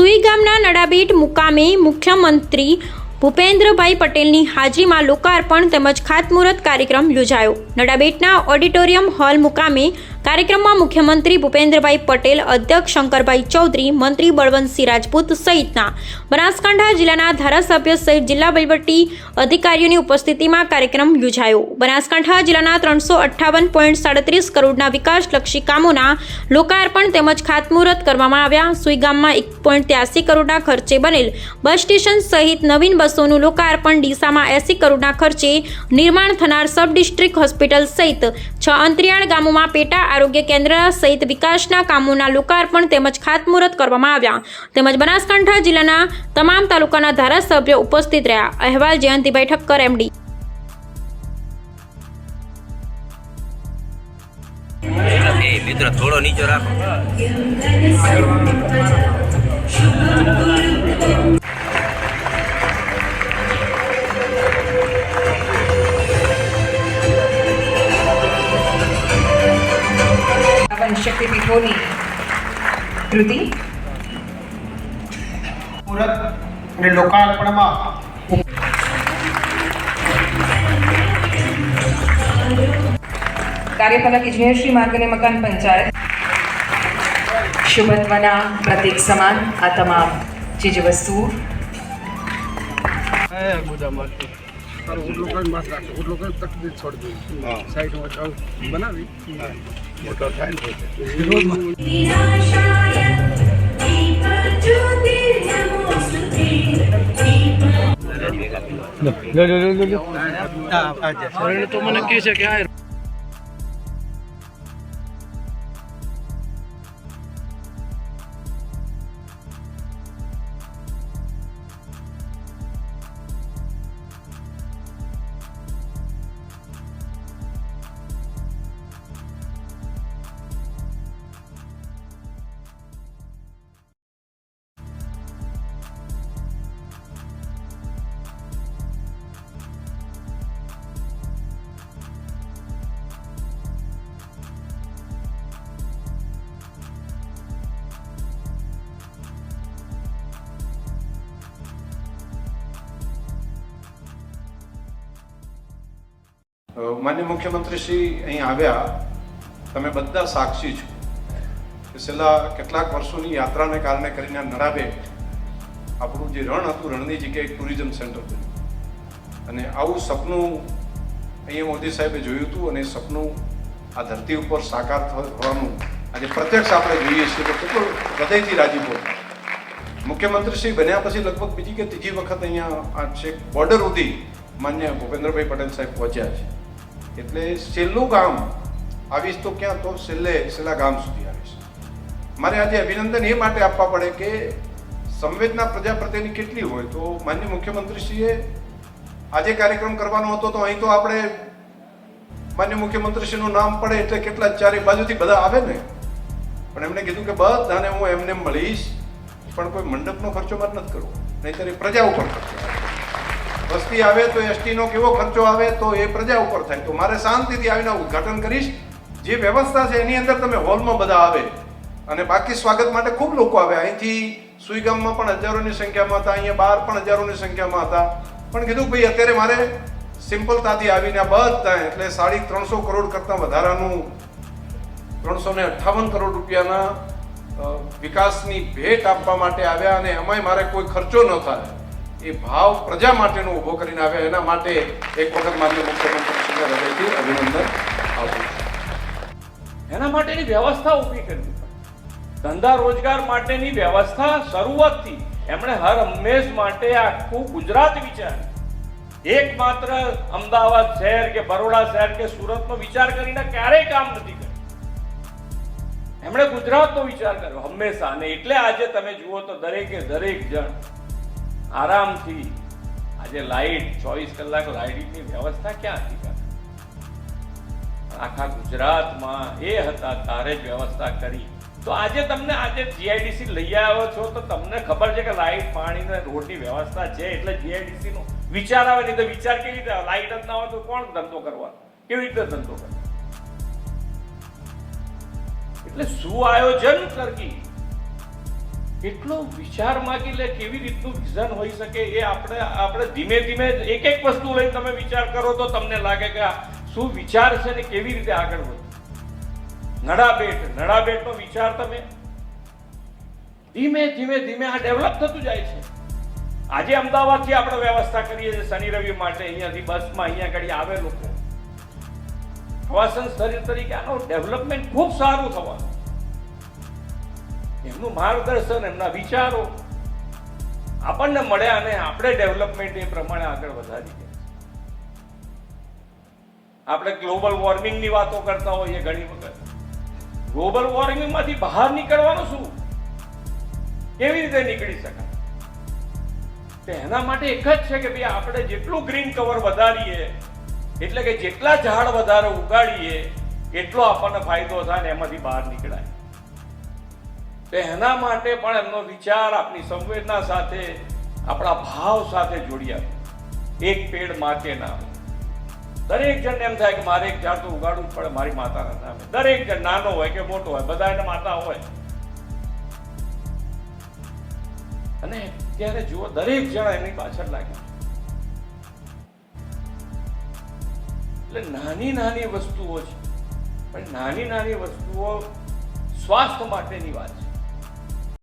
સુઈ ગામના નડાબેટ મુકામે મુખ્યમંત્રી ભૂપેન્દ્રભાઈ પટેલની હાજરીમાં લોકાર્પણ તેમજ ખાતમુહૂર્ત કાર્યક્રમ યોજાયો. નડાબેટના ઓડિટોરિયમ હોલ મુકામે કાર્યક્રમમાં મુખ્યમંત્રી ભૂપેન્દ્રભાઈ પટેલ, અધ્યક્ષ શંકરભાઈ ચૌધરી, મંત્રી બળવંતસિંહ રાજપૂત સહિતના બનાસકાંઠા જિલ્લાના ધારાસભ્ય સહિત જિલ્લા વહીવટી અધિકારીઓની ઉપસ્થિતિમાં કાર્યક્રમ યોજાયો. બનાસકાંઠા જિલ્લાના ત્રણસો અઠ્ઠાવન પોઈન્ટ સાડત્રીસ કરોડના વિકાસલક્ષી કામોના લોકાર્પણ તેમજ ખાતમુહૂર્ત કરવામાં આવ્યા. સુઈ ગામમાં એક પોઈન્ટ ત્યાસી કરોડના ખર્ચે બનેલ બસ સ્ટેશન સહિત નવીન બસોનું લોકાર્પણ ડીસામાં એસી કરોડના ખર્ચે નિર્માણ થનાર સબ ડિસ્ટ્રિક્ટ હોસ્પિટલ સહિત છ અંતરિયાળ ગામોમાં પેટા આરોગ્ય કેન્દ્ર સહિત વિકાસના કામોના લોકાર્પણ તેમજ ખાતમુહૂર્ત કરવામાં આવ્યા. તેમજ બનાસકાંઠા જિલ્લાના તમામ તાલુકાના ધારાસભ્યો ઉપસ્થિત રહ્યા. અહેવાલ જયંતિભાઈ ઠક્કર, એમડી. મિત્રો, થોડો નીચો રાખો. કૃતિ મુહૂર્ત અને લોકાર્પણમાં કાર્યપાલક ઇજનેર શ્રી માર્ગ અને મકાન પંચાયત. શુભત્વના પ્રતીક સમાન આ તમામ ચીજ કે અ, માનનીય મુખ્યમંત્રી શ્રી અહીં આવ્યા. તમે બધા સાક્ષી છો કે છેલ્લા કેટલાક વર્ષોની યાત્રાને કારણે કરીને નડાબેટ આપણું જે રણ હતું, રણની જગ્યાએ ટુરિઝમ સેન્ટર બન્યું. અને આવું સપનું અહીંયા મોદી સાહેબે જોયું હતું અને સપનું આ ધરતી ઉપર સાકાર થવાનું આજે પ્રત્યક્ષ આપણે જોઈએ છીએ તો કેટલું હૃદયથી રાજીપો. મુખ્યમંત્રી શ્રી બન્યા પછી લગભગ બીજી કે ત્રીજી વખત અહીંયા આ છેક બોર્ડર સુધી માન્ય ભૂપેન્દ્રભાઈ પટેલ સાહેબ પહોંચ્યા છે. એટલે છેલ્લું ગામ આવીશ તો ક્યાં? તો છેલ્લે છેલ્લા ગામ સુધી આવીશ. મારે આજે અભિનંદન એ માટે આપવા પડે કે સંવેદના પ્રજા પ્રત્યેની કેટલી હોય તો માન્ય મુખ્યમંત્રીશ્રીએ આજે કાર્યક્રમ કરવાનો હતો તો અહીં તો આપણે માન્ય મુખ્યમંત્રીશ્રીનું નામ પડે એટલે કેટલા ચારે બાજુથી બધા આવે ને. પણ એમણે કીધું કે બધાને હું એમને મળીશ, પણ કોઈ મંડપનો ખર્ચો મારે નથી કરવો. નહીંતર એ પ્રજા ઉપર ખર્ચો વસ્તી આવે તો એસટીનો કેવો ખર્ચો આવે તો એ પ્રજા ઉપર થાય. તો મારે શાંતિથી આવીને ઉદઘાટન કરીશ. જે વ્યવસ્થા છે એની અંદર તમે હોલમાં બધા આવે. અને બાકી સ્વાગત માટે ખૂબ લોકો આવે. અહીંથી સુઈગામમાં પણ હજારોની સંખ્યામાં હતા, અહીંયા બહાર પણ હજારોની સંખ્યામાં હતા. પણ કીધું ભાઈ, અત્યારે મારે સિમ્પલતાથી આવીને બધા, એટલે સાડી ત્રણસો કરોડ કરતાં વધારાનું ત્રણસો ને અઠ્ઠાવન કરોડ રૂપિયાના વિકાસની ભેટ આપવા માટે આવ્યા અને એમાંય મારે કોઈ ખર્ચો ન થાય. એ ભાવ પ્રજા માટેનો ઊભો કરીને આવ્યા. એના માટે એક વખત માન્ય મુખ્યમંત્રીશ્રીને હૃદયથી અભિનંદન આપું એના માટેની વ્યવસ્થા ઊભી કરવી ધંધા રોજગાર માટેની વ્યવસ્થા શરૂઆતથી એમણે હર હંમેશ માટે આખું ગુજરાત વિચાર્યું. એકમાત્ર અમદાવાદ શહેર કે બરોડા શહેર કે સુરતનો વિચાર કરીને ક્યારેય કામ નથી કર્યું. એમણે ગુજરાતનો વિચાર કર્યો હંમેશા. અને એટલે આજે તમે જુઓ તો દરેકે દરેક જણ આરામથી. આજે લાઇટ ચોવીસ કલાક લાઇટની વ્યવસ્થા ક્યાં હતી? આખા ગુજરાતમાં એ હતા, તારે જ વ્યવસ્થા કરી. તો આજે તમને, આજે જીઆઈડીસી લઈ આવ્યો છો, તો તમને ખબર છે કે લાઈટ પાણી ને રોડની વ્યવસ્થા છે, એટલે જીઆઈડીસી નો વિચાર આવે નહીં તો વિચાર કેવી રીતે લાઇટ જ ના હોય તો કોણ ધંધો કરવા કેવી રીતે ધંધો કરવા એટલે સુઆયોજન કરવી. કેટલો વિચાર માગી લે, કેવી રીતનું વિઝન હોઈ શકે એ આપણે આપણે ધીમે ધીમે એક એક વસ્તુ લઈને તમે વિચાર કરો તો તમને લાગે કે શું વિચાર છે ને કેવી રીતે આગળ વધે. નડાબેટ નડાબેટનો વિચાર તમે. ધીમે ધીમે ધીમે આ ડેવલપ થતું જાય છે. આજે અમદાવાદથી આપણે વ્યવસ્થા કરીએ છીએ શનિ રવિ માટે, અહીંયાથી બસમાં અહીંયા આગળ આવે લોકો. પ્રવાસન સ્થળ તરીકે આનું ડેવલપમેન્ટ ખૂબ સારું થવાનું. એમનું માર્ગદર્શન, એમના વિચારો આપણને મળ્યા અને આપણે ડેવલપમેન્ટ એ પ્રમાણે આગળ વધારી ગયા આપણે ગ્લોબલ વોર્મિંગની વાતો કરતા હોઈએ ઘણી વખત. ગ્લોબલ વોર્મિંગમાંથી બહાર નીકળવાનું શું? કેવી રીતે નીકળી શકાય? એના માટે એક જ છે કે ભાઈ આપણે જેટલું ગ્રીન કવર વધારીએ, એટલે કે જેટલા ઝાડ વધારે ઉગાડીએ, એટલો આપણને ફાયદો થાય ને એમાંથી બહાર નીકળાય. તો એના માટે પણ એમનો વિચાર આપણી સંવેદના સાથે, આપણા ભાવ સાથે જોડ્યા એક પેડ માટેના દરેક જણને એમ થાય કે મારે એક ઝાડ તો ઉગાડવું જ પડે, મારી માતાના નામે. દરેક જણ નાનો હોય કે મોટો હોય, બધા એને માતા હોય. અને ત્યારે જુઓ, દરેક જણ એની પાછળ લાગ્યા એટલે નાની નાની વસ્તુઓ છે પણ નાની નાની વસ્તુઓ સ્વાસ્થ્ય માટેની વાત છે.